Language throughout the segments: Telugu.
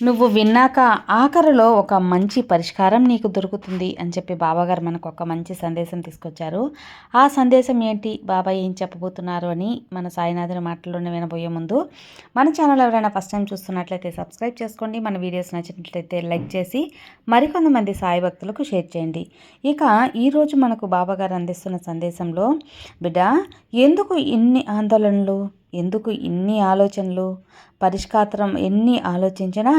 నువ్వు విన్నాక ఆఖరిలో ఒక మంచి పరిష్కారం నీకు దొరుకుతుంది అని చెప్పి బాబాగారు మనకు ఒక మంచి సందేశం తీసుకొచ్చారు. ఆ సందేశం ఏంటి? బాబా ఏం చెప్పబోతున్నారు అని మన సాయినాథుని మాటల్లోనే వినబోయే ముందు మన ఛానల్ ఎవరైనా ఫస్ట్ టైం చూస్తున్నట్లయితే సబ్స్క్రైబ్ చేసుకోండి. మన వీడియోస్ నచ్చినట్లయితే లైక్ చేసి మరికొంతమంది సాయి భక్తులకు షేర్ చేయండి. ఇక ఈరోజు మనకు బాబాగారు అందిస్తున్న సందేశంలో బిడ్డ ఎందుకు ఇన్ని ఆందోళనలు? ఎందుకు ఇన్ని ఆలోచనలు? పరిష్కారం ఎన్ని ఆలోచించినా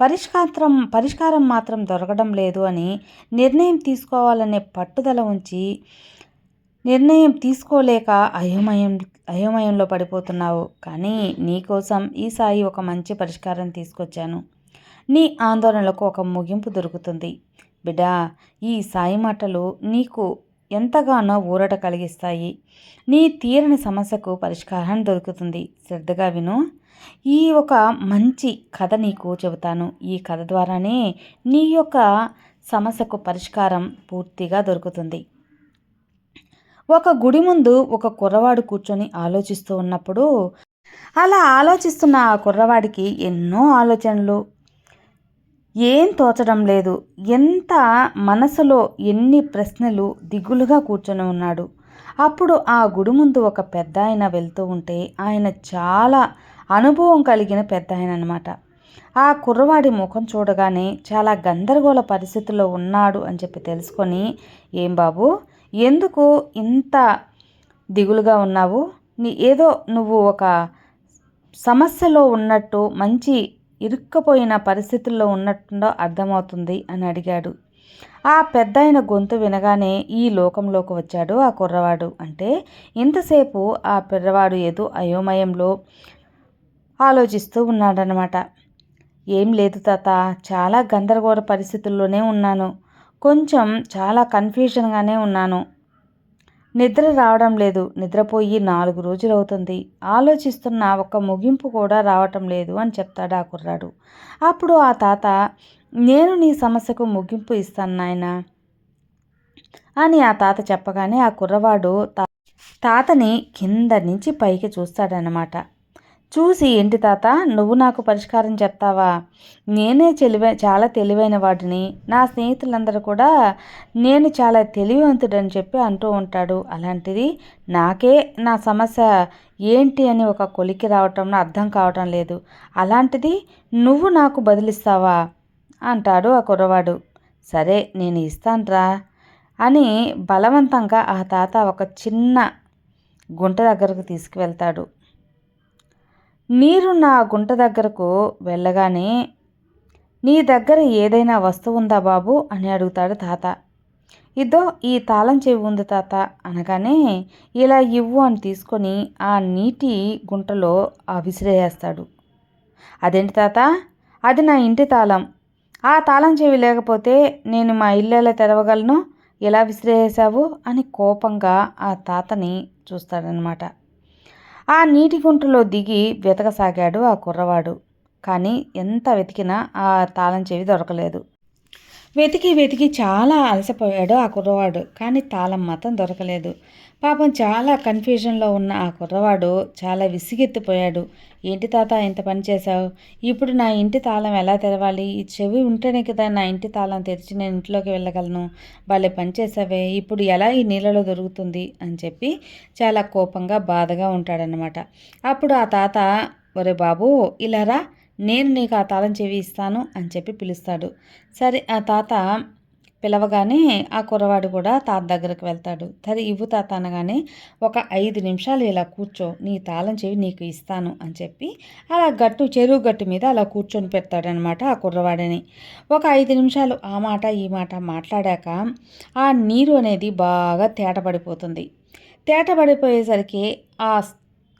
పరిష్కారం పరిష్కారం మాత్రం దొరకడం లేదు అని నిర్ణయం తీసుకోవాలనే పట్టుదల ఉంచి నిర్ణయం తీసుకోలేక అయోమయం అయోమయంలో పడిపోతున్నావు. కానీ నీకోసం ఈ సాయి ఒక మంచి పరిష్కారం తీసుకొచ్చాను. నీ ఆందోళనలకు ఒక ముగింపు దొరుకుతుంది. బిడ్డా ఈ సాయి మాటలు నీకు ఎంతగానో ఊరట కలిగిస్తాయి. నీ తీరని సమస్యకు పరిష్కారం దొరుకుతుంది. శ్రద్ధగా విను. ఈ ఒక మంచి కథ నీకు చెబుతాను. ఈ కథ ద్వారానే నీ యొక్క సమస్యకు పరిష్కారం పూర్తిగా దొరుకుతుంది. ఒక గుడి ముందు ఒక కుర్రవాడు కూర్చొని ఆలోచిస్తూ ఉన్నప్పుడు అలా ఆలోచిస్తున్న ఆ కుర్రవాడికి ఎన్నో ఆలోచనలు ఏం తోచడం లేదు. ఎంత మనసులో ఎన్ని ప్రశ్నలు దిగులుగా కూర్చొని ఉన్నాడు. అప్పుడు ఆ గుడి ముందు ఒక పెద్ద ఆయన వెళ్తూ ఉంటే ఆయన చాలా అనుభవం కలిగిన పెద్ద ఆయన అనమాట ఆ కుర్రవాడి ముఖం చూడగానే చాలా గందరగోళ పరిస్థితుల్లో ఉన్నాడు అని చెప్పి తెలుసుకొని ఏం బాబు ఎందుకు ఇంత దిగులుగా ఉన్నావు? నీ ఏదో నువ్వు ఒక సమస్యలో ఉన్నట్టు మంచి ఇరుక్కపోయిన పరిస్థితుల్లో ఉన్నట్టుండో అర్థమవుతుంది అని అడిగాడు. ఆ పెద్ద గొంతు వినగానే ఈ లోకంలోకి వచ్చాడు ఆ కుర్రవాడు. అంటే ఇంతసేపు ఆ పిల్లవాడు ఏదో అయోమయంలో ఆలోచిస్తూ ఉన్నాడనమాట ఏం లేదు తాత చాలా గందరగోళ పరిస్థితుల్లోనే ఉన్నాను. కొంచెం చాలా కన్ఫ్యూజన్గానే ఉన్నాను. నిద్ర రావడం లేదు. నిద్రపోయి నాలుగు రోజులు అవుతుంది ఆలోచిస్తున్న ఒక ముగింపు కూడా రావటం లేదు అని చెప్తాడు ఆ కుర్రాడు. అప్పుడు ఆ తాత నేను నీ సమస్యకు ముగింపు ఇస్తాను నాయన అని ఆ తాత చెప్పగానే ఆ కుర్రవాడు తాతని కింద నుంచి పైకి చూస్తాడనమాట చూసి ఏంటి తాత నువ్వు నాకు పరిష్కారం చెప్తావా? నేనే తెలివై చాలా తెలివైన వాడిని. నా స్నేహితులందరూ కూడా నేను చాలా తెలివివంతుడని చెప్పి అంటూ ఉంటాడు. అలాంటిది నాకే నా సమస్య ఏంటి అని ఒక కొలికి రావటం అర్థం కావటం లేదు. అలాంటిది నువ్వు నాకు బదిలిస్తావా? అంటాడు ఆ కుర్రవాడు. సరే నేను ఇస్తాన్రా అని బలవంతంగా ఆ తాత ఒక చిన్న గుంట దగ్గరకు తీసుకువెళ్తాడు. నీరు నా గుంట దగ్గరకు వెళ్ళగానే నీ దగ్గర ఏదైనా వస్తువు ఉందా బాబు? అని అడుగుతాడు తాత. ఇదో ఈ తాళం చెవి ఉంది తాత అనగానే ఇలా ఇవ్వు అని తీసుకొని ఆ నీటి గుంటలో ఆ విసిరేస్తాడు. అదేంటి తాత? అది నా ఇంటి తాళం. ఆ తాళం చెవి లేకపోతే నేను మా ఇల్లు ఎలా తెరవగలను? ఎలా విసిరేసావు? అని కోపంగా ఆ తాతని చూస్తాడనమాట. ఆ నీటి గుంటలో దిగి వెతకసాగాడు ఆ కుర్రవాడు. కానీ ఎంత వెతికినా ఆ తాళం చెవి దొరకలేదు. వెతికి వెతికి చాలా అలసిపోయాడు ఆ కుర్రవాడు కానీ తాళం మాత్రం దొరకలేదు. పాపం చాలా కన్ఫ్యూజన్లో ఉన్న ఆ కుర్రవాడు చాలా విసిగెత్తిపోయాడు. ఏంటి తాత ఇంత పని చేశావు? ఇప్పుడు నా ఇంటి తాళం ఎలా తెరవాలి? ఈ చెవి ఉంటేనే కదా నా ఇంటి తాళం తెరిచి నేను ఇంట్లోకి వెళ్ళగలను. వాళ్ళే పని చేసావే ఇప్పుడు ఎలా ఈ నీళ్ళలో దొరుకుతుంది? అని చెప్పి చాలా కోపంగా బాధగా ఉంటాడనమాట అప్పుడు ఆ తాత ఒరే బాబు ఇలా రా నేను నీకు ఆ తాళం చెవి ఇస్తాను అని చెప్పి పిలుస్తాడు. సరే ఆ తాత పిలవగానే ఆ కుర్రవాడు కూడా తాత దగ్గరకు వెళ్తాడు. సరే ఇవ్వు తాత అనగానే ఒక ఐదు నిమిషాలు ఇలా కూర్చో నీ తాళం చెవి నీకు ఇస్తాను అని చెప్పి అలా గట్టు చెరువు గట్టు మీద అలా కూర్చొని పెడతాడనమాట ఆ కుర్రవాడిని. ఒక ఐదు నిమిషాలు ఆ మాట ఈ మాట మాట్లాడాక ఆ నీరు అనేది బాగా తేటపడిపోతుంది. తేటపడిపోయేసరికి ఆ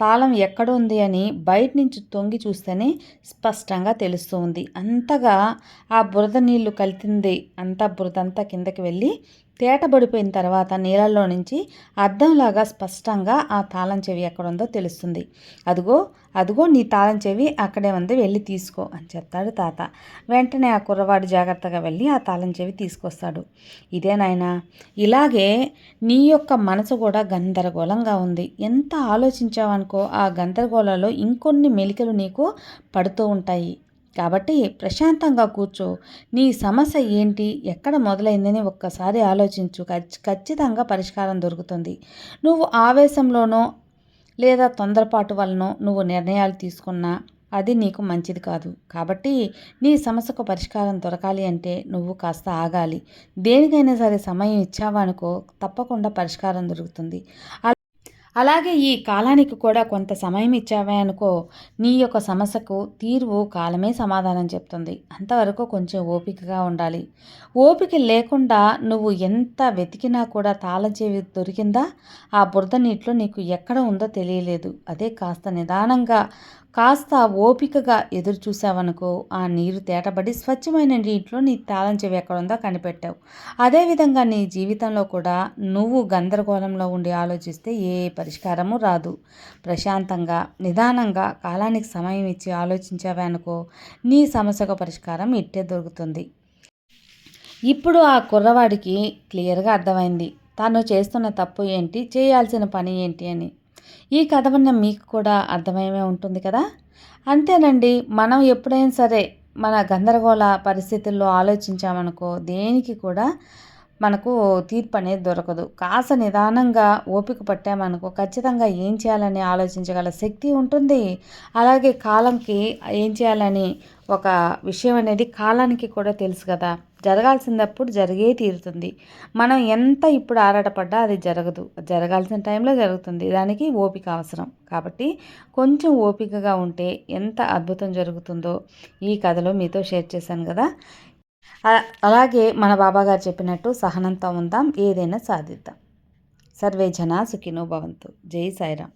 తాళం ఎక్కడ ఉంది అని బయట నుంచి తొంగి చూస్తేనే స్పష్టంగా తెలుస్తుంది. అంతగా ఆ బురద నీళ్ళు కలిసింది అంతా బురద అంతా కిందకి వెళ్ళి తేటబడిపోయిన తర్వాత నీళ్ళల్లో నుంచి అద్దంలాగా స్పష్టంగా ఆ తాళం చెవి ఎక్కడుందో తెలుస్తుంది. అదిగో అదిగో నీ తాళం చెవి అక్కడే ఉంది వెళ్ళి తీసుకో అని చెప్తాడు తాత. వెంటనే ఆ కుర్రవాడు జాగ్రత్తగా వెళ్ళి ఆ తాళం చెవి తీసుకొస్తాడు. ఇదే నాయనా ఇలాగే నీ యొక్క మనసు కూడా గందరగోళంగా ఉంది. ఎంత ఆలోచించావనుకో ఆ గందరగోళంలో ఇంకొన్ని మెలికలు నీకు పడుతూ ఉంటాయి. కాబట్టి ప్రశాంతంగా కూర్చో. నీ సమస్య ఏంటి? ఎక్కడ మొదలైందని ఒక్కసారి ఆలోచించు. ఖచ్చితంగా పరిష్కారం దొరుకుతుంది. నువ్వు ఆవేశంలోనో లేదా తొందరపాటు వలనో నువ్వు నిర్ణయాలు తీసుకున్నా అది నీకు మంచిది కాదు. కాబట్టి నీ సమస్యకు పరిష్కారం దొరకాలి అంటే నువ్వు కాస్త ఆగాలి. దేనికైనా సరే సమయం ఇచ్చావనుకో తప్పకుండా పరిష్కారం దొరుకుతుంది. అలాగే ఈ కాలానికి కూడా కొంత సమయం ఇచ్చావే అనుకో నీ యొక్క సమస్యకు తీర్వు కాలమే సమాధానం చెప్తుంది. అంతవరకు కొంచెం ఓపికగా ఉండాలి. ఓపిక లేకుండా నువ్వు ఎంత వెతికినా కూడా తాళం దొరికిందా? ఆ బురద నీటిలో నీకు ఎక్కడ ఉందో తెలియలేదు. అదే కాస్త నిదానంగా కాస్త ఓపికగా ఎదురు చూసావనుకో ఆ నీరు తేటబడి స్వచ్ఛమైన నీటిలో నీ తాళం చెవి ఎక్కడుందో కనిపెట్టావు. అదేవిధంగా నీ జీవితంలో కూడా నువ్వు గందరగోళంలో ఉండి ఆలోచిస్తే ఏ పరిష్కారము రాదు. ప్రశాంతంగా నిదానంగా కాలానికి సమయం ఇచ్చి ఆలోచించావే అనుకో నీ సమస్యకు పరిష్కారం ఇట్టే దొరుకుతుంది. ఇప్పుడు ఆ కుర్రవాడికి క్లియర్గా అర్థమైంది. తాను చేస్తున్న తప్పు ఏంటి? చేయాల్సిన పని ఏంటి అని. ఈ కథ విన్న మీకు కూడా అర్థమయమే ఉంటుంది కదా? అంతేనండి మనం ఎప్పుడైనా సరే మన గందరగోళ పరిస్థితుల్లో ఆలోచించామనుకో దేనికి కూడా మనకు తీర్పు అనేది దొరకదు. కాస్త నిదానంగా ఓపిక పట్టామనుకో ఖచ్చితంగా ఏం చేయాలని ఆలోచించగల శక్తి ఉంటుంది. అలాగే కాలంకి ఏం చేయాలని ఒక విషయం అనేది కాలానికి కూడా తెలుసు కదా. జరగాల్సినప్పుడు జరిగే తీరుతుంది. మనం ఎంత ఇప్పుడు ఆరాటపడ్డా అది జరగదు. జరగాల్సిన టైంలో జరుగుతుంది. దానికి ఓపిక అవసరం. కాబట్టి కొంచెం ఓపికగా ఉంటే ఎంత అద్భుతం జరుగుతుందో ఈ కథలో మీతో షేర్ చేశాను కదా. అలాగే మన బాబాగారు చెప్పినట్టు సహనంతో ఉందాం ఏదైనా సాధిద్దాం. సర్వే జనా సుఖినో భవంతు. జై సాయిరామ్.